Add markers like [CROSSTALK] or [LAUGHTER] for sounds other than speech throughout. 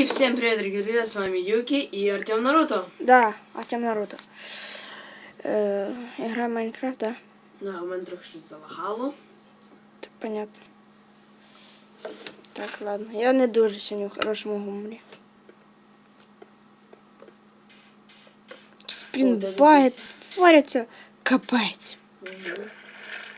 И всем привет, дорогие друзья, с вами Юки и Артем Наруто. Да, Артем Наруто. Е, Игра Майнкрафт, да? Да, у мене трохи щось залагало. Так понятно. Так, ладно. Я не дуже сьогодні в хорошому гуморі. Блін, О, де баги запис? творяться. Капець. Угу.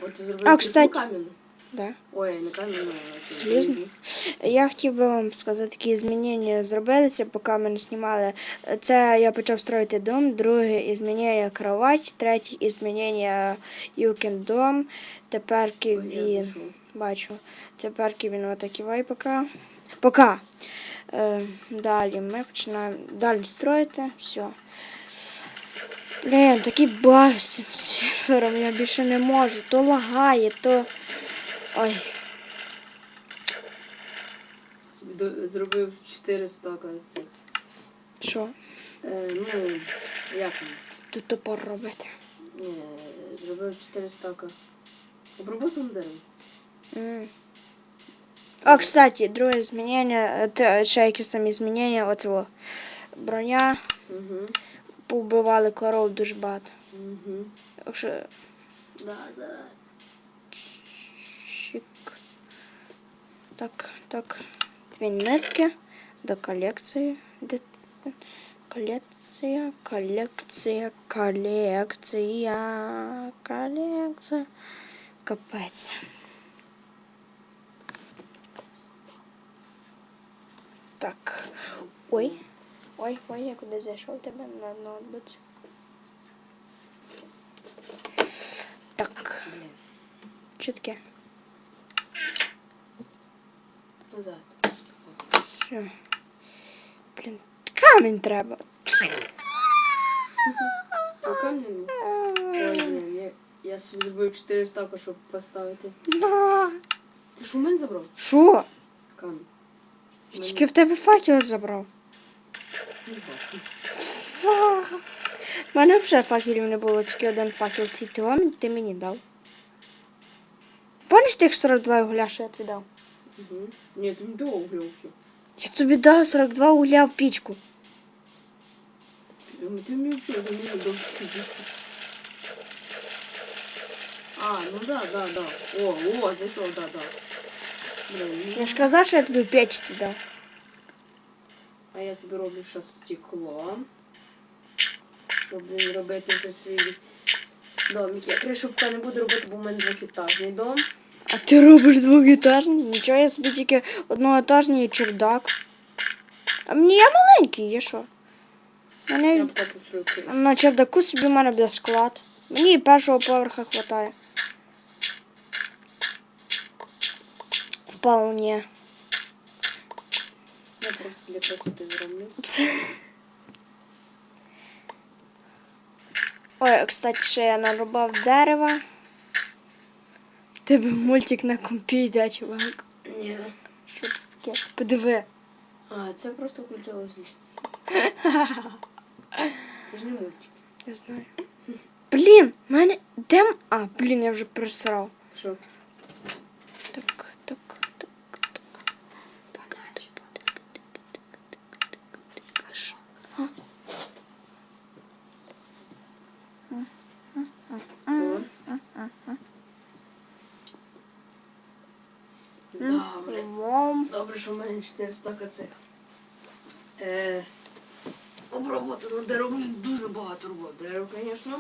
От ти зробив А, а, кстати- камінь. Да. Ой, не камінь, а це Железний? залізний. Я хотів би вам сказати, які змінення зробилися, поки ми не знімали. Це я почав строїти дом, друге змінення кровать, третє змінення Юкін дом. Тепер він. Бачу. Тепер він отакий вай пока. Пока. Е, далі ми починаємо далі строїти. Все. Блін, такий баг з цим сервером, я більше не можу. То лагає, то. До- зробив 4 стака цих. Що? Е, ну, як там? Тут топор робити. Ні, зробив 4 стака. Оброботом дерева. М. А, кстати, друге змінення, те, ще якісь там змінення, оцього. Броня, Угу. повбивали коров дуже багато. Угу. Так що Да, да. Так, так. Дві нитки до колекції. Де... Колекція, колекція, колекція, колекція. Капець. Так. Ой. Ой, ой, я куди зайшов тебе на ноутбуці. Так, Блін. чутки. Назад. Все. Блін, камінь треба. А камінь? Ой, блін, я, я собі зробив 4 стака, щоб поставити. На. Ти ж у мене забрав? Що? Камінь. Я Тільки в тебе факел забрав. Ну, бачу. У мене взагалі факелів не було, тільки один факел. Ти, ти, вам- ти мені дав. Помниш тих 42 угля, що я тобі дав? Угу. Ні, ти не того угля все. Я тобі дав 42 угля в пічку. Ну, Ти мені все, ти мені дав фізичку. А, ну да, да, да. О, о, зайшов, да, да. Блин, Я ж казав, що я тобі в печці дав. а я собі роблю ще стекло. Щоб блін, робити вже свій домик. Я кришу поки не буду робити, бо в мене двохетажний дом. А ти робиш двохетажний? Нічого, я собі тільки одноетажний і чердак. А мені я маленький, є що? Я Мене поки построю кришу. на чердаку собі в мене буде склад. Мені і першого поверха хватає. Вполне. Я просто для красоти зроблю. [LAUGHS] Ой, а, кстати, ще я нарубав дерева. Тебе мультик на компі йде, чувак. Ні. Що це таке? Подиви. А, це просто включилося. [LAUGHS] Це ж не мультик. Я знаю. Блін, в мене. Де. м- А, блін, я вже просрав. Що? 400 цих. Е, оброботано дерево дуже багато роботи. Дерево, звісно.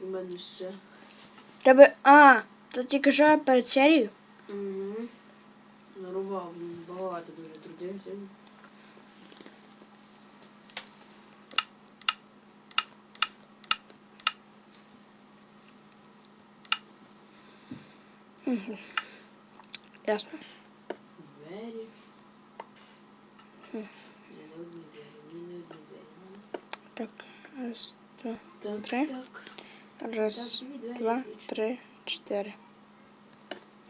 У мене ще. Тебе. А, то тільки що перед серією? Угу. Нарубав багато дуже трудився. Угу. Ясно. Так, раз, два, Так, Три. так. раз, Так, дві двері два, включу. три, чотири.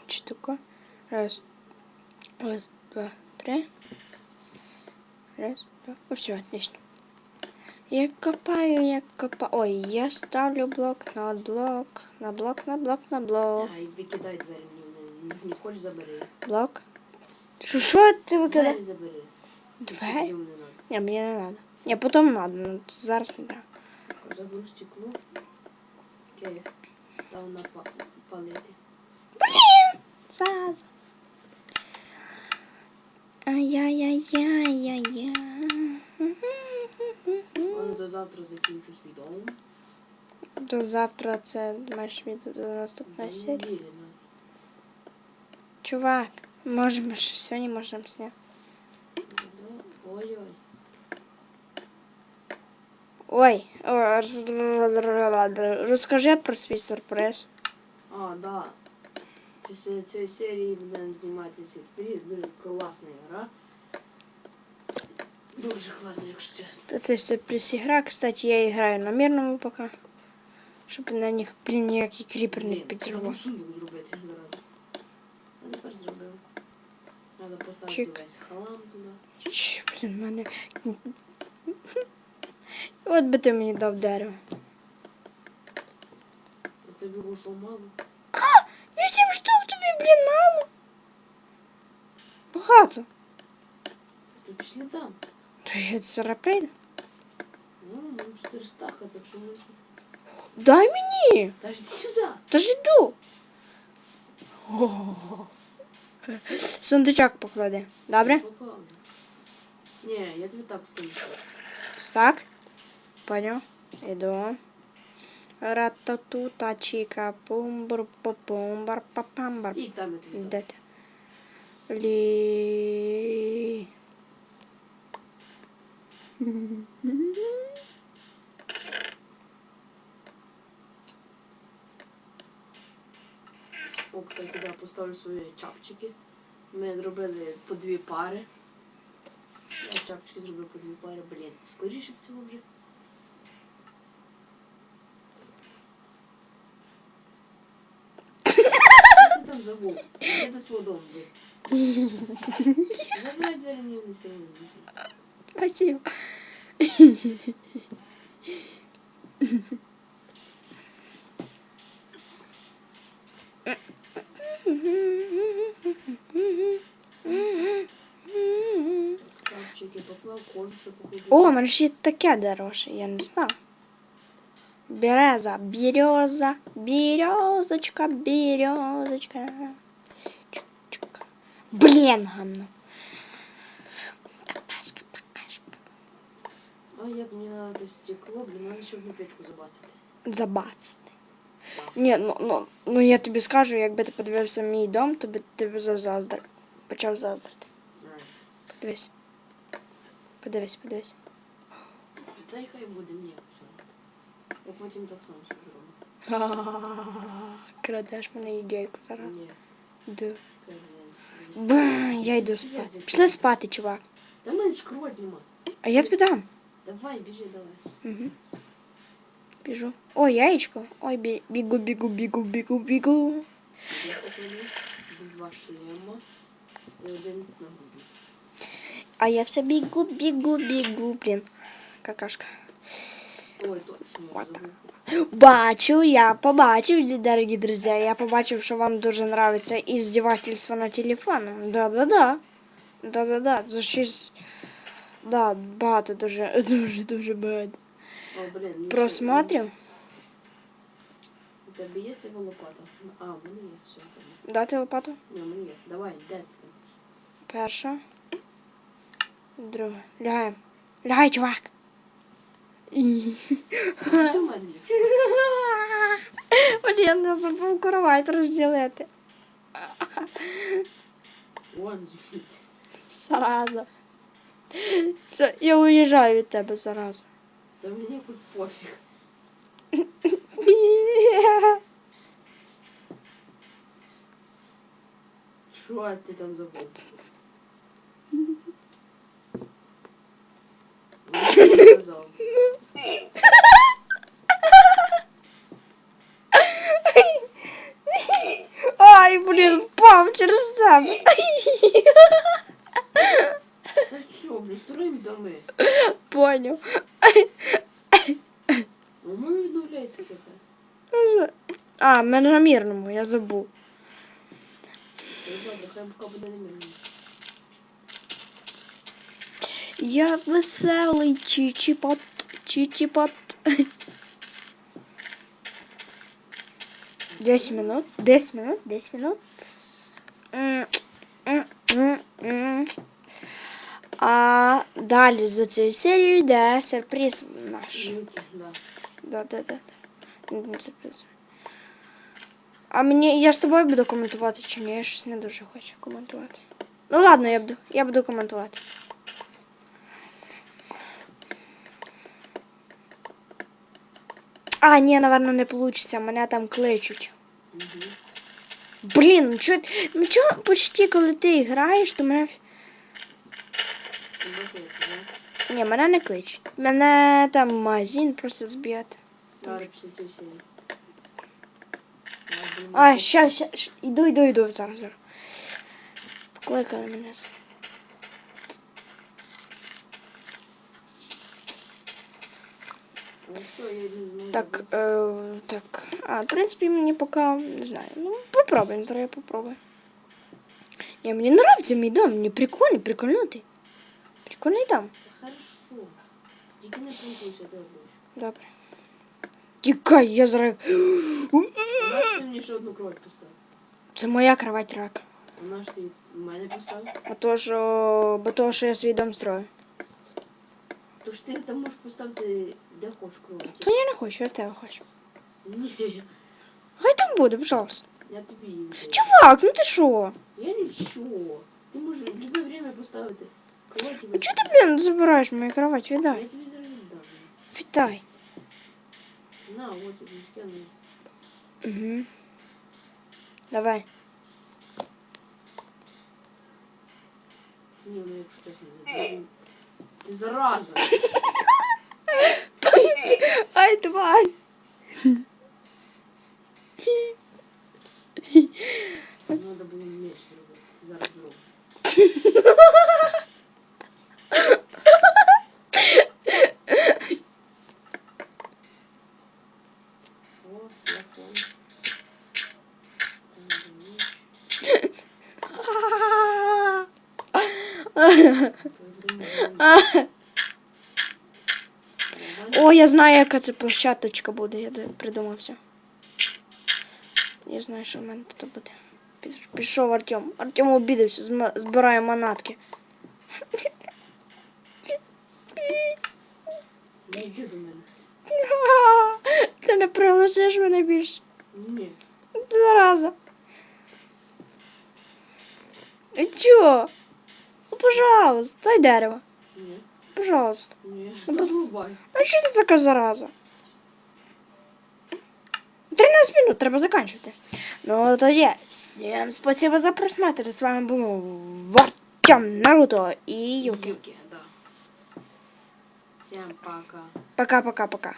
Штука. Раз, раз, два, три. Раз, два. О, все, отлично. Я копаю, я копаю. Ой, я ставлю блок на блок, на блок, на блок, на блок. А, і викидай двері мені. Не, не хочеш забери. Блок. Що, що ти викидаєш? Двері забери. Двері? Йому не надо. Ні, мені не треба. Ні, потім треба, ну зараз не треба. Заберу стекло. Окей. Там на па- палеті. Блін! Зараз. Ай-яй-яй-яй-яй-яй. Може до завтра закінчу свій дом. До завтра це маєш відео до До наступної серії. неділі навіть. Чувак, можемо ж сьогодні можемо зняти. Да. Ой-ой. Ой, о, роз- розкажи про свій сюрприз. А, да. Після цієї серії будемо знімати сюрприз. Дуже класна гра. Дуже класна, якщо чесно. Та Це сюрприз ігра. Кстати, я і граю на мирному поки. Щоб на них, блін, ніякий кріпер не Блін, підірвав. Треба поставити Чик. весь хлам туди. Ч, Блін, в мене. От би ти мені дав дерево. А тобі вийшло мало. Вісім штук тобі, блін, мало. Багато. То пішли там. То я зараз прийду. Ну, ну, 400, так що ми... Дай мені. Та ж іди сюди. Та ж іду. Сундучок поклади. Добре? Попав. Ні, я тобі так скажу. Так. Понял. Иду. Рататута чика пумбур пумбар папамбар. Ті там я тобі так. Де ти? Лі. О, кстати, да, поставлю свої чапчики. Ми зробили по дві пари. Я чапчики зробив по дві пари, блін. Скоріше в цьому вже. Що ти там забув? Я до свого дому вийшов. Забирай двері мені не сильно. Спасибо. Чапчики О, у мене ще є таке дороже, я не знав. Береза, береза, березочка, березочка. Чук-чук. Блін, гамно. Какашка, какашка. А як мені треба то стекло, блін, треба ще одну печку забацати. Забацати. Ні, ну, ну, ну я тобі скажу, якби ти подивився мій дом, то би ти б заздрив. Почав заздрити. Right. Подивись. Подивись, подивись. Та й хай буде мені все. Я потім так само собі роблю. Ха-ха-ха. [LAUGHS] Крадеш мене ідейку зараз. Ні, Да. пиздець. Ба, я йду спати. Пішли спати, чувак. Та в мене ж кровать нема. А я тобі дам. Давай, біжи, давай. Угу. Біжу. Ой, яєчко. Ой, бі- бігу, бігу, бігу, бігу, бігу. Я покладу два шлема і один на груді. А я все бігу, бігу, бігу, блін. Какашка. Ой, точно, Вот забув. Бачу, я побачив, дорогі друзі, я побачив, що вам дуже нравиться іздівательство на телефоном. Да-да-да. Да-да-да. За щось. Да, багато дуже, дуже, дуже багато. О, блін. мені ще- Просмотрів. У тебе є цього лопата? А, в мене є, все. там. Дати лопату. Ні, в мене є. Давай, де ти там? Перша. Друга. Лягаємо. Лягай, чувак. І... А, Ти в мене є. Блін, я забув кровать розділити. Вон звідси. Зараза. Все, Я уїжджаю від тебе зараза. Та мені хоч пофіг. Що ти там забув? [LAUGHS] Ну, А, ми на мірному, я забув. Це добре, хай поки буде не мені. Я веселий чичіпот, чичіпот. 10 минут, 10 минут, 10 минут. М, м, м, м. А далі за цією серією йде сюрприз наш. Минуки, да. Да, да, да. да. Не сюрприз. А мені я з тобою буду коментувати чи ні? Я щось не дуже хочу коментувати. Ну ладно, я буду, я буду коментувати. А, ні, напевно, не вийде, мене там кличуть. Угу. Блін, ну чо, ну чо почти коли ти граєш, то мене. Ні, мене не кличуть. Мене там магазин просто зб'єте. Зараз А, що- ща, ща, щ- іду, іду, іду, зараз, зараз. Покликали мене. Ну, все, я не знаю. Так, е, так. А, в принципі, мені поки не знаю. Ну, попробуємо, зараз я попробую. Ні, мені нравиться мій дом, мені прикольний, прикольнутий. Прикольний дом. Хорошо. Тільки не плутайся, де будеш. Добре. Тікай, я зараз. Знаєш, ти мені ще одну кровать поставив? Це моя кровать рак. А наш ти в мене поставив? Бо то, що, бо то, що я свій дом строю. Тож ти там можеш поставити де хочеш кровать. То я не хочу, я в тебе хочу. Ні, Хай там буде, пожалуйста. я тобі її віддаю. Чувак, ну ти що? Я нічого. Ти можеш в будь-яке время поставити кровать і А чого ти, блін, забираєш мою кровать? Я Віддай. тобі зараз віддам. Віддай. На, от я тобі скину. Угу. Давай. Ні, ну якщо чесно, не Ти зараза. [LAUGHS] Ай, давай. Треба було меч зробити. Зараз зроблю. О, я понял. Там меч. Придумав. О, я знаю, яка це площадочка буде, я де- придумав все. Я знаю, що в мене тут буде. Піш- Пішов Артем. Артем обідався, зма- збирає манатки. Не йди до мене. [LAUGHS] Ти не пригласиш мене більше. Ні. Зараза. І чо? Ну, пожалуйста, дай дерево. Ні. Пожалуйста. Ні. Ну, Зарубай. А що ти така зараза? 13 минут, треба заканчивати. Ну, тоді, всім спасибо за просмотр. З вами був Артем Наруто і Юки. Юки, да. Всем пока. Пока-пока-пока.